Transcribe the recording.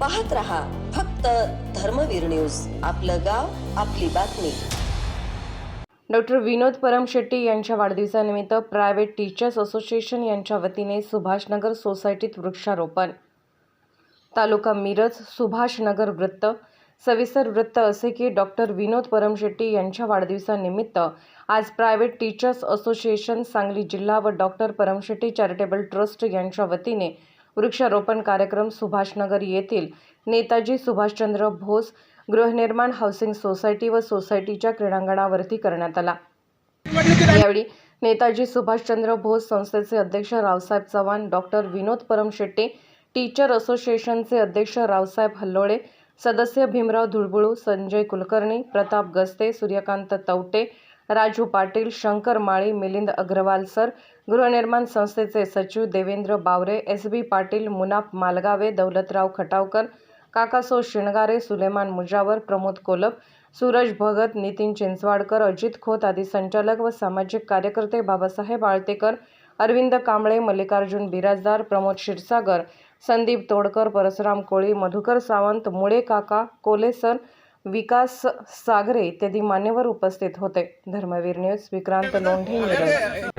पाहत रहा फक्त धर्मवीर न्यूज. आपलं गाव आपली बातमी. डॉक्टर विनोद परमशेट्टी यांच्या वाढदिवसानिमित्त प्रायव्हेट टीचर्स असोसिएशन यांच्या वतीने सुभाषनगर सोसायटीत वृक्षारोपण. तालुका मिरज सुभाषनगर वृत्त. सविस्तर वृत्त असे की डॉक्टर विनोद परमशेट्टी यांच्या वाढदिवसानिमित्त आज प्रायव्हेट टीचर्स असोसिएशन सांगली जिल्हा व डॉक्टर परमशेट्टी चॅरिटेबल ट्रस्ट यांच्या वतीने वृक्षारोपण कार्यक्रम सुभाषनगर येथील नेताजी सुभाषचंद्र भोस गृहनिर्माण हाऊसिंग सोसायटी व सोसायटीच्या क्रीडांगणावरती करण्यात आला. यावेळी नेताजी सुभाषचंद्र भोस संस्थेचे अध्यक्ष रावसाहेब चव्हाण डॉक्टर विनोद परमशेट्टी टीचर असोसिएशनचे अध्यक्ष रावसाहेब हल्लोळे सदस्य भीमराव धुळबुळू संजय कुलकर्णी प्रताप गस्ते सूर्यकांत तवटे राजू पाटील शंकर माळी मिलिंद अग्रवाल सर गृहनिर्माण संस्थेचे सचिव देवेंद्र बावरे एस बी पाटील मुनाफ मालगावे दौलतराव खटावकर काकासो शिणगारे सुलेमान मुजावर प्रमोद कोलप सूरज भगत नितीन चिंचवाडकर अजित खोत आदी संचालक व सामाजिक कार्यकर्ते बाबासाहेब आळतेकर अरविंद कांबळे मल्लिकार्जुन बिराजदार प्रमोद क्षीरसागर संदीप तोडकर परशुराम कोळी मधुकर सावंत मुळे काका कोले सर विकास सागरे इत्यादी मान्यवर उपस्थित होते. धर्मवीर न्यूज विक्रांत लोंढे